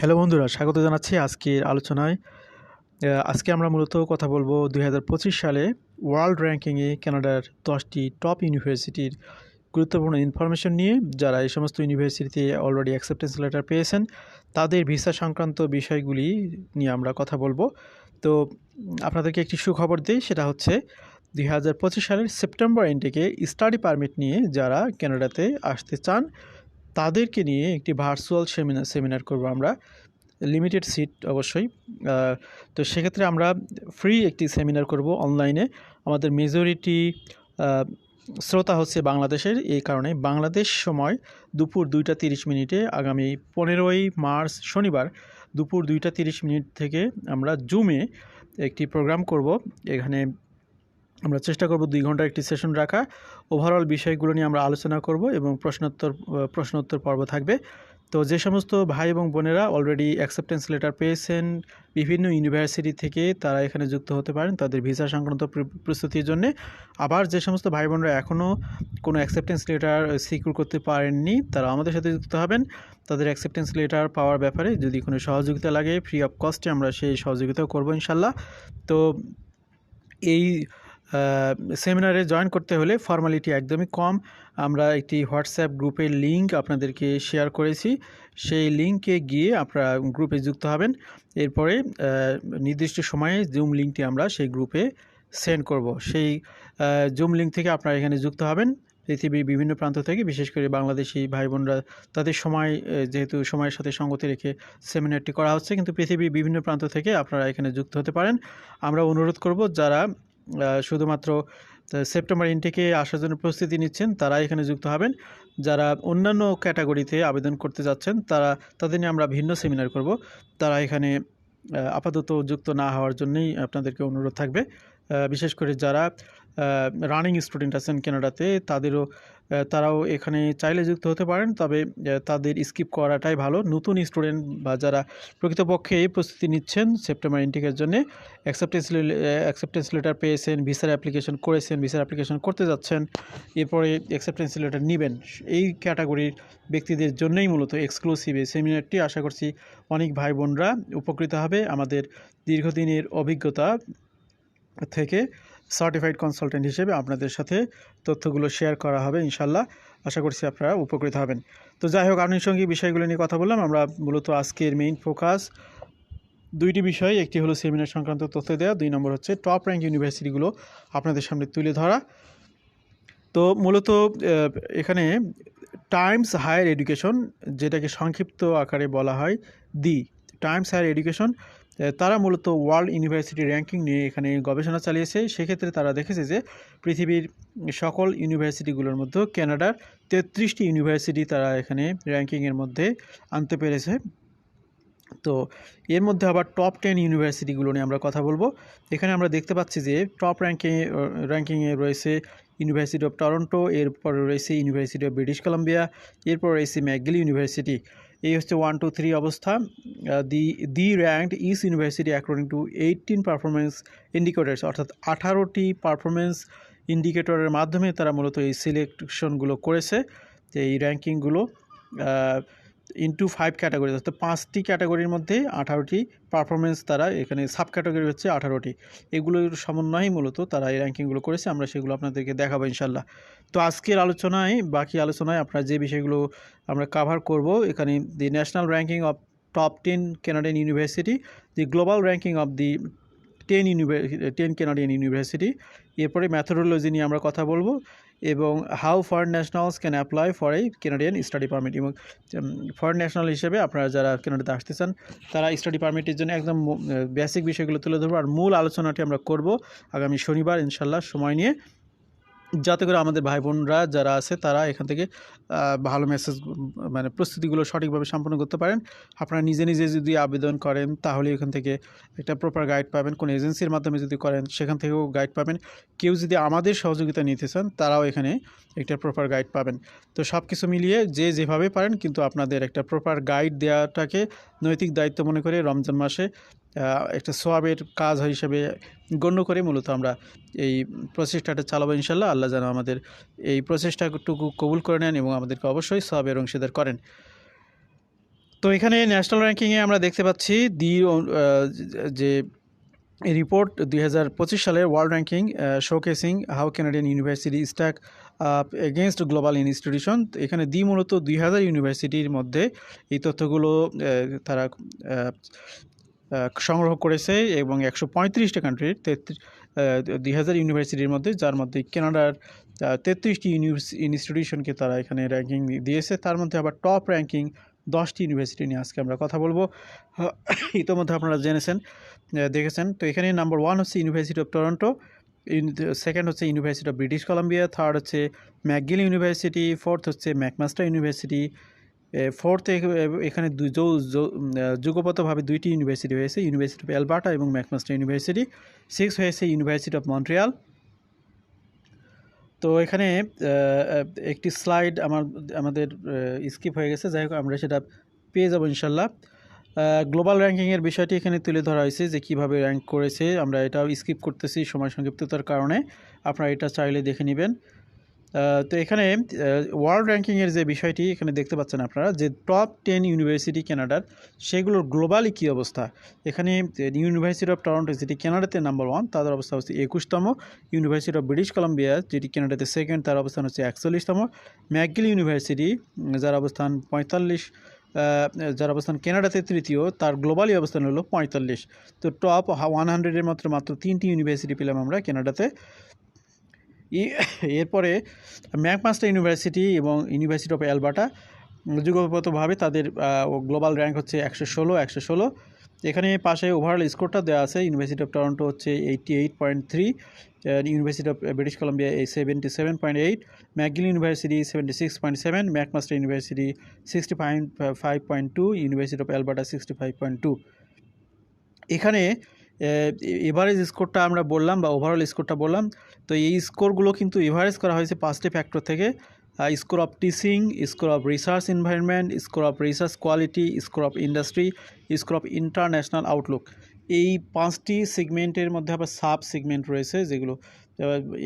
Hello বন্ধুরা, স্বাগত জানাচ্ছি আজকের আলোচনায়। আজকে আমরা মূলত কথা বলব দুই হাজার পঁচিশ সালে ওয়ার্ল্ড র্যাঙ্কিংয়ে কানাডার দশটি টপ ইউনিভার্সিটির গুরুত্বপূর্ণ ইনফরমেশন নিয়ে, যারা এই সমস্ত ইউনিভার্সিটিতে অলরেডি অ্যাকসেপ্টেন্স লেটার পেয়েছেন, তাদের ভিসা সংক্রান্ত বিষয়গুলি নিয়ে আমরা কথা বলব। তো আপনাদেরকে একটি সুখবর দিই, সেটা হচ্ছে দুই হাজার পঁচিশ সালের সেপ্টেম্বর এন্ডেকে স্টাডি পারমিট নিয়ে যারা কানাডাতে আসতে চান তাদেরকে নিয়ে একটি ভার্চুয়াল সেমিনার সেমিনার করব আমরা। লিমিটেড সিট অবশ্যই। তো সেক্ষেত্রে আমরা ফ্রি একটি সেমিনার করব অনলাইনে আমাদের মেজরিটি শ্রোতা হচ্ছে বাংলাদেশের, এই কারণে বাংলাদেশ সময় দুপুর দুইটা তিরিশ মিনিটে, আগামী পনেরোই মার্চ শনিবার দুপুর দুইটা তিরিশ মিনিট থেকে আমরা জুমে একটি প্রোগ্রাম করব। এখানে আমরা চেষ্টা করব দুই ঘণ্টার একটি সেশন রাখা। ওভারঅল বিষয়গুলো নিয়ে আমরা আলোচনা করব এবং প্রশ্নোত্তর প্রশ্নোত্তর পর্ব থাকবে। তো যে সমস্ত ভাই এবং বোনেরা অলরেডি অ্যাকসেপ্টেন্স লেটার পেয়েছেন, বিভিন্ন ইউনিভার্সিটি থেকে তারা এখানে যুক্ত হতে পারেন তাদের ভিসা সংক্রান্ত প্রস্তুতির জন্য। আবার যে সমস্ত ভাই বোনরা এখনও কোনো অ্যাকসেপ্টেন্স লেটার সিকিউর করতে পারেননি, তারা আমাদের সাথে যুক্ত হবেন। তাদের অ্যাকসেপ্টেন্স লেটার পাওয়ার ব্যাপারে যদি কোনো সহযোগিতা লাগে ফ্রি অফ কস্টে আমরা সেই সহযোগিতাও করব ইনশাল্লাহ। তো এই সেমিনারে জয়েন করতে হলে ফর্মালিটি একদমই কম। আমরা একটি হোয়াটসঅ্যাপ গ্রুপের লিঙ্ক আপনাদেরকে শেয়ার করেছি। সেই লিঙ্কে গিয়ে আপনারা গ্রুপে যুক্ত হবেন। এরপরে নির্দিষ্ট সময়ে জুম লিঙ্কটি আমরা সেই গ্রুপে সেন্ড করব। সেই জুম লিঙ্ক থেকে আপনারা এখানে যুক্ত হবেন। পৃথিবীর বিভিন্ন প্রান্ত থেকে, বিশেষ করে বাংলাদেশি ভাই বোনরা তাদের সময় যেহেতু সময়ের সাথে সঙ্গতি রেখে সেমিনারটি করা হচ্ছে, কিন্তু পৃথিবীর বিভিন্ন প্রান্ত থেকে আপনারা এখানে যুক্ত হতে পারেন। আমরা অনুরোধ করব, যারা শুধুমাত্র সেপ্টেম্বর ইনটেকে আসার জন্য প্রস্তুতি নিচ্ছেন তারা এখানে যুক্ত হবেন। যারা অন্যান্য ক্যাটাগরিতে আবেদন করতে যাচ্ছেন, তারা, তাদের নিয়ে আমরা ভিন্ন সেমিনার করব। তারা এখানে আপাতত যুক্ত না হওয়ার জন্যই আপনাদেরকে অনুরোধ থাকবে। বিশেষ করে যারা রানিং স্টুডেন্ট আছেন কানাডাতে, তাদেরও তারাও এখানে চাইলে যুক্ত হতে পারেন। তবে তাদের স্কিপ করাটাই ভালো। নতুন স্টুডেন্ট বা যারা প্রকৃতপক্ষে এই প্রস্তুতি নিচ্ছেন সেপ্টেম্বর ইনটেকের জন্য অ্যাকসেপ্টেন্স অ্যাকসেপ্টেন্স লেটার পেয়েছেন ভিসার অ্যাপ্লিকেশন করেছেন ভিসার অ্যাপ্লিকেশন করতে যাচ্ছেন, এরপরে অ্যাকসেপ্টেন্স লেটার নেবেন, এই ক্যাটাগরির ব্যক্তিদের জন্যই মূলত এক্সক্লুসিভ এই সেমিনারটি আশা করছি অনেক ভাই বোনরা উপকৃত হবে। আমাদের দীর্ঘদিনের অভিজ্ঞতা থেকে সার্টিফাইড কনসালটেন্ট হিসেবে আপনাদের সাথে তথ্যগুলো শেয়ার করা হবে ইনশাল্লাহ আশা করছি আপনারা উপকৃত হবেন। তো যাই হোক, আনুষঙ্গিক বিষয়গুলো নিয়ে কথা বললাম। আমরা মূলত আজকের মেইন ফোকাস দুইটি বিষয়। একটি হলো সেমিনার সংক্রান্ত তথ্য দেওয়া দুই নম্বর হচ্ছে টপ র্যাঙ্ক ইউনিভার্সিটিগুলো আপনাদের সামনে তুলে ধরা। তো মূলত এখানে টাইমস হায়ার এডুকেশন যেটাকে সংক্ষিপ্ত আকারে বলা হয় দি টাইমস হায়ার এডুকেশন তারা মূলত ওয়ার্ল্ড ইউনিভার্সিটি র্যাঙ্কিং নিয়ে এখানে গবেষণা চালিয়েছে। সেক্ষেত্রে তারা দেখেছে যে, পৃথিবীর সকল ইউনিভার্সিটিগুলোর মধ্যে কানাডার তেত্রিশটি ইউনিভার্সিটি তারা এখানে র্যাঙ্কিংয়ের মধ্যে আনতে পেরেছে। তো এর মধ্যে আবার টপ টেন ইউনিভার্সিটিগুলো নিয়ে আমরা কথা বলব। এখানে আমরা দেখতে পাচ্ছি যে, টপ র্যাঙ্কিং র্যাঙ্কিংয়ে রয়েছে ইউনিভার্সিটি অফ টরন্টো, এরপর রয়েছে ইউনিভার্সিটি অফ ব্রিটিশ কলাম্বিয়া, এরপর রয়েছে ম্যাকগিল ইউনিভার্সিটি। এই হচ্ছে ওয়ান টু থ্রি অবস্থা। The the ranked is university according to eighteen performance indicators অর্থাৎ আঠারোটি পারফরমেন্স ইন্ডিকেটরের মাধ্যমে তারা মূলত এই সিলেকশনগুলো করেছে এই র্যাঙ্কিংগুলো ইনটু ফাইভ ক্যাটাগরি অর্থাৎ পাঁচটি ক্যাটাগরির মধ্যে আঠারোটি পারফরমেন্স তারা এখানে সাব ক্যাটাগরি হচ্ছে আঠারোটি। এগুলোর সমন্বয়েই মূলত তারা এই র্যাঙ্কিংগুলো করেছে। আমরা সেগুলো আপনাদেরকে দেখাবো ইনশাল্লাহ তো আজকের আলোচনায়, বাকি আলোচনায় আপনারা যে বিষয়গুলো আমরা কাভার করব, এখানে the national ranking of top ten Canadian university the global ranking of the ten univer, ten Canadian university. এরপরে ম্যাথোডোলজি নিয়ে আমরা কথা বলব এবং how foreign nationals can apply for এই কেনাডিয়ান স্টাডি পারমিট এবং ফরেন ন্যাশনাল হিসেবে আপনারা যারা কেনাডাতে আসতে চান, তারা স্টাডি পারমিটের জন্য একদম বেসিক বিষয়গুলো তুলে ধরবো। আর মূল আলোচনাটি আমরা করব আগামী শনিবার ইনশাল্লাহ সময় নিয়ে। যাতে করে আমাদের ভাই বোনরা যারা আছে, তারা এখান থেকে ভালো মেসেজ মানে প্রস্তুতিগুলো সঠিকভাবে সম্পন্ন করতে পারেন। আপনারা নিজে নিজে যদি আবেদন করেন, তাহলে এখান থেকে একটা প্রপার গাইড পাবেন। কোনো এজেন্সির মাধ্যমে যদি করেন, সেখান থেকেও গাইড পাবেন। কেউ যদি আমাদের সহযোগিতা নিতে চান, তারাও এখানে একটা প্রপার গাইড পাবেন। তো সব কিছু মিলিয়ে যে যেভাবে পারেন, কিন্তু আপনাদের একটা প্রপার গাইড দেওয়াটাকে নৈতিক দায়িত্ব মনে করে রমজান মাসে একটা সোয়াবের কাজ হিসেবে গণ্য করে মূলত আমরা এই প্রচেষ্টাটা চালাবো ইনশাল্লাহ আল্লাহ যেন আমাদের এই প্রচেষ্টাটুকু কবুল করে নেন এবং আমাদেরকে অবশ্যই সোয়াবের অংশীদার করেন। তো এখানে ন্যাশনাল র্যাঙ্কিংয়ে আমরা দেখতে পাচ্ছি দি যে রিপোর্ট দুই হাজার পঁচিশ সালের world ranking showcasing how Canadian university stack up against global institution. এখানে দি মূলত দুই হাজার ইউনিভার্সিটির মধ্যে এই তথ্যগুলো তারা সংগ্রহ করেছে এবং একশো পঁয়ত্রিশটা কান্ট্রির তেত্রিশ দুই হাজার ইউনিভার্সিটির মধ্যে, যার মধ্যে কানাডার তেত্রিশটি ইনস্টিটিউশনকে তারা এখানে র্যাঙ্কিং দিয়েছে। তার মধ্যে আবার টপ র্যাঙ্কিং দশটি ইউনিভার্সিটি নিয়ে আজকে আমরা কথা বলব। ইতোমধ্যে আপনারা জেনেছেন দেখেছেন। তো এখানে নাম্বার ওয়ান হচ্ছে ইউনিভার্সিটি অফ টরন্টো সেকেন্ড হচ্ছে university of British Columbia third হচ্ছে ম্যাকগিল ইউনিভার্সিটি ফোর্থ হচ্ছে ম্যাকমাস্টার ইউনিভার্সিটি ফোর্থ এখানে যুগপতভাবে দুইটি ইউনিভার্সিটি হয়েছে ইউনিভার্সিটি অফ অ্যালবার্টা এবং ম্যাকমাস্টার ইউনিভার্সিটি সিক্স হয়েছে ইউনিভার্সিটি অফ মন্ট্রিয়াল তো এখানে একটি স্লাইড আমার, আমাদের স্কিপ হয়ে গেছে, যাই হোক, আমরা সেটা পেয়ে যাব ইনশাল্লাহ। গ্লোবাল র্যাঙ্কিংয়ের বিষয়টি এখানে তুলে ধরা হয়েছে যে কীভাবে র্যাঙ্ক করেছে, আমরা এটাও স্কিপ করতেছি সময় সংক্ষিপ্ততার কারণে। আপনারা এটা চাইলে দেখে নেবেন। তো এখানে ওয়ার্ল্ড র্যাঙ্কিংয়ের যে বিষয়টি এখানে দেখতে পাচ্ছেন আপনারা, যে টপ টেন ইউনিভার্সিটি কানাডার সেগুলোর গ্লোবালি কী অবস্থা? এখানে ইউনিভার্সিটি অফ টরন্টো যেটি কানাডাতে নাম্বার ওয়ান তাদের অবস্থা হচ্ছে একুশতম। ইউনিভার্সিটি অফ ব্রিটিশ কলাম্বিয়া যেটি কানাডাতে সেকেন্ড তার অবস্থান হচ্ছে একচল্লিশতম। ম্যাকগিল ইউনিভার্সিটি যার অবস্থান পঁয়তাল্লিশ যার অবস্থান কানাডাতে তৃতীয়, তার গ্লোবালি অবস্থান হলো পঁয়তাল্লিশ। তো টপ ওয়ান হান্ড্রেডের মাত্র মাত্র তিনটি ইউনিভার্সিটি পেলাম আমরা কানাডাতে এরপরে ম্যাকমাস্টার ইউনিভার্সিটি এবং ইউনিভার্সিটি অফ অ্যালবার্টা যুগপতভাবে তাদের গ্লোবাল র্যাঙ্ক হচ্ছে একশো ষোলো একশো ষোলো। এখানে পাশে ওভারঅল স্কোরটা দেওয়া আছে ইউনিভার্সিটি অফ টরন্টো হচ্ছে eighty eight point three University of British Columbia এই seventy seven point eight McGill University seventy six point seven McMaster University sixty five five point two University of Alberta sixty five point two এখানে average স্কোরটা আমরা বললাম বা overall স্কোরটা বললাম, তো এই স্কোরগুলো কিন্তু এভারেজ করা হয়েছে পাঁচটি ফ্যাক্টর থেকে। Score of teaching score of research environment score of research quality score of industry score of international outlook এই পাঁচটি সেগমেন্টের মধ্যে আবার সাব সেগমেন্ট রয়েছে যেগুলো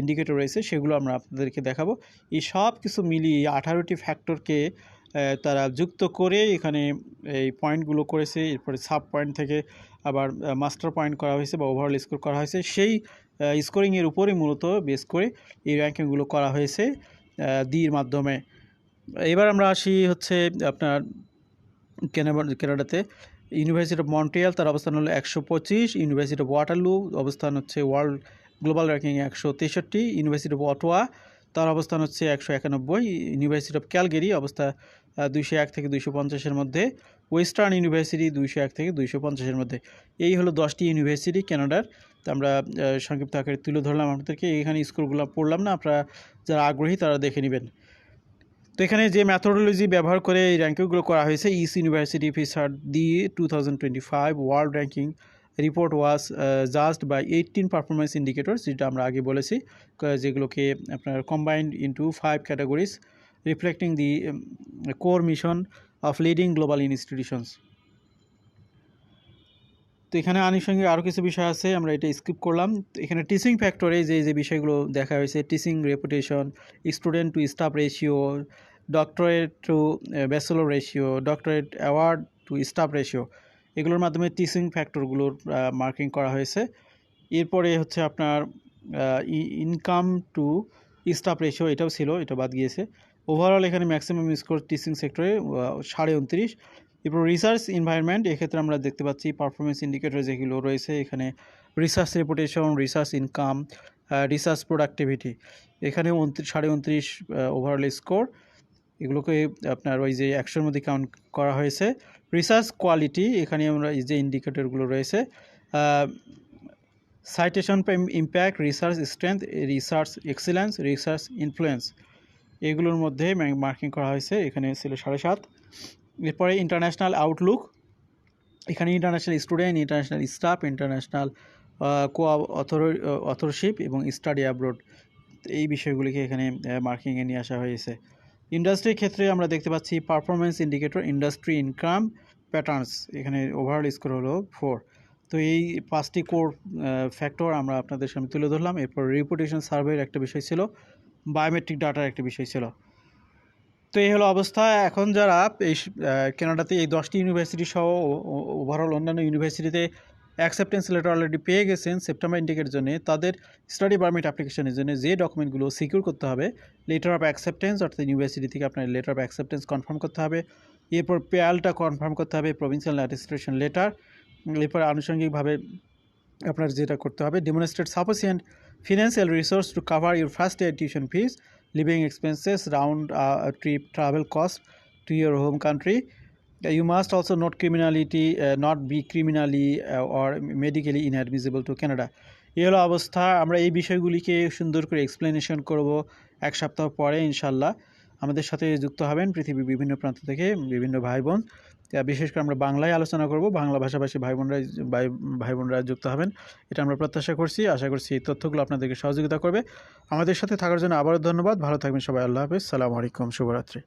ইন্ডিকেটর রয়েছে, সেগুলো আমরা আপনাদেরকে দেখাবো। এই সব কিছু মিলিয়ে আঠারোটি ফ্যাক্টরকে তারা যুক্ত করে এখানে এই পয়েন্টগুলো করেছে। এরপরে সাব পয়েন্ট থেকে আবার মাস্টার পয়েন্ট করা হয়েছে বা ওভারঅল স্কোর করা হয়েছে। সেই স্কোরিংয়ের উপরেই মূলত বেস করে এই র্যাঙ্কিংগুলো করা হয়েছে দির মাধ্যমে। এবার আমরা আসি হচ্ছে আপনার কেনাডা কেনাডাতে। ইউনিভার্সিটি অফ মন্ট্রিয়াল তার অবস্থান হলো একশো পঁচিশ, ইউনিভার্সিটি অফ ওয়াটারলু অবস্থান হচ্ছে ওয়ার্ল্ড গ্লোবাল র্যাঙ্কিং একশো তেষট্টি, ইউনিভার্সিটি অফ অটোয়া তার অবস্থান হচ্ছে একশো একানব্বই, ইউনিভার্সিটি অফ ক্যালগেরি অবস্থা দুইশো এক থেকে দুইশো পঞ্চাশের মধ্যে। ওয়েস্টার্ন ইউনিভার্সিটি দুইশো এক থেকে দুইশো পঞ্চাশের মধ্যে। এই হলো দশটি ইউনিভার্সিটি কানাডার তো আমরা সংক্ষিপ্ত আকারে তুলে ধরলাম আপনাদেরকে। এখানে স্কুলগুলো পড়লাম না, আপনারা যারা আগ্রহী তারা দেখে নেবেন। তো এখানে যে ম্যাথোডোলজি ব্যবহার করে এই র্যাঙ্কিংগুলো করা হয়েছে is university Fischer the two thousand twenty five world ranking report was just by eighteen performance indicator যেটা আমরা আগে বলেছি যেগুলোকে আপনার combined into five categories reflecting the core mission of leading global institutions তো এখানে আনুষঙ্গিক আরও কিছু বিষয় আছে, আমরা এটা স্কিপ করলাম। তো এখানে টিচিং ফ্যাক্টরে যে যে বিষয়গুলো দেখা হয়েছে teaching reputation student to staff ratio doctorate to bachelor ratio doctorate award to staff ratio এগুলোর মাধ্যমে টিচিং ফ্যাক্টরগুলোর মার্কিং করা হয়েছে। এরপরে হচ্ছে আপনার ইনকাম টু স্টাফ রেশিও এটাও ছিল, এটা বাদ গিয়েছে। ওভারঅল এখানে ম্যাক্সিমাম স্কোর টিচিং সেক্টরে সাড়ে উনত্রিশ। এরপর রিসার্চ এনভায়রনমেন্ট এক্ষেত্রে আমরা দেখতে পাচ্ছি পারফরমেন্স ইন্ডিকেটর যেগুলো রয়েছে, এখানে research reputation research income research productivity এখানে সাড়ে উনত্রিশ ওভারঅল স্কোর এগুলোকে আপনার ওই যে একশোর মধ্যে কাউন্ট করা হয়েছে। রিসার্চ কোয়ালিটি এখানে আমরা এই যে ইন্ডিকেটরগুলো রয়েছে citation impact research strength research excellence research influence এগুলোর মধ্যে মার্কিং করা হয়েছে, এখানে ছিল সাড়ে সাত। এরপরে ইন্টারন্যাশনাল আউটলুক, এখানে international student, international staff, international co, author, authorship এবং স্টাডি অ্যাব্রোড। এই বিষয়গুলিকে এখানে মার্কিংয়ে নিয়ে আসা হয়েছে। ইন্ডাস্ট্রির ক্ষেত্রে আমরা দেখতে পাচ্ছি performance indicator industry income patterns এখানে ওভারঅল স্কোর হলো ফোর তো এই পাঁচটি কোর ফ্যাক্টর আমরা আপনাদের সামনে তুলে ধরলাম। এরপর রিপুটেশন সার্ভের একটা বিষয় ছিল। বায়োমেট্রিক ডাটার একটা বিষয় ছিল। তো এই হলো অবস্থা। এখন যারা এই কানাডাতে এই দশটি ইউনিভার্সিটি সহ ওভারঅল অন্যান্য ইউনিভার্সিটিতে অ্যাকসেপ্টেন্স লেটার অলরেডি পেয়ে গেছেন সেপ্টেম্বর ইন্টেকের জন্য, তাদের স্টাডি পারমিট অ্যাপ্লিকেশনের জন্য যে ডকুমেন্টগুলো সিকিউর করতে হবে লেটার অফ অ্যাকসেপ্টেন্স অর্থাৎ ইউনিভার্সিটি থেকে আপনার লেটার অফ অ্যাকসেপ্টেন্স কনফার্ম করতে হবে, এরপর পেয়ালটা কনফার্ম করতে হবে প্রভিন্সিয়াল অ্যাডমিনিস্ট্রেশন লেটার এরপর আনুষঙ্গিকভাবে আপনার যেটা করতে হবে demonstrate sufficient financial resource to cover your first year tuition fees living expenses round trip travel cost to your home country you must also not criminality not be criminally or medically inadmissible to Canada এই হলো অবস্থা। আমরা এই বিষয়গুলিকে সুন্দর করে explanation করব এক সপ্তাহ পরে ইনশাল্লাহ আমাদের সাথে যুক্ত হবেন পৃথিবীর বিভিন্ন প্রান্ত থেকে বিভিন্ন ভাই বোন বিশেষ করে আমরা বাংলায় আলোচনা করব, বাংলা ভাষাভাষী ভাই বোনরা ভাই বোনরা যুক্ত হবেন। এটা আমরা প্রত্যাশা করছি, আশা করছি এই তথ্যগুলো আপনাদেরকে সহযোগিতা করবে। আমাদের সাথে থাকার জন্য আবারও ধন্যবাদ। ভালো থাকবেন সবাই। আল্লাহ হাফিজ। সালামু আলাইকুম। শুভরাত্রি।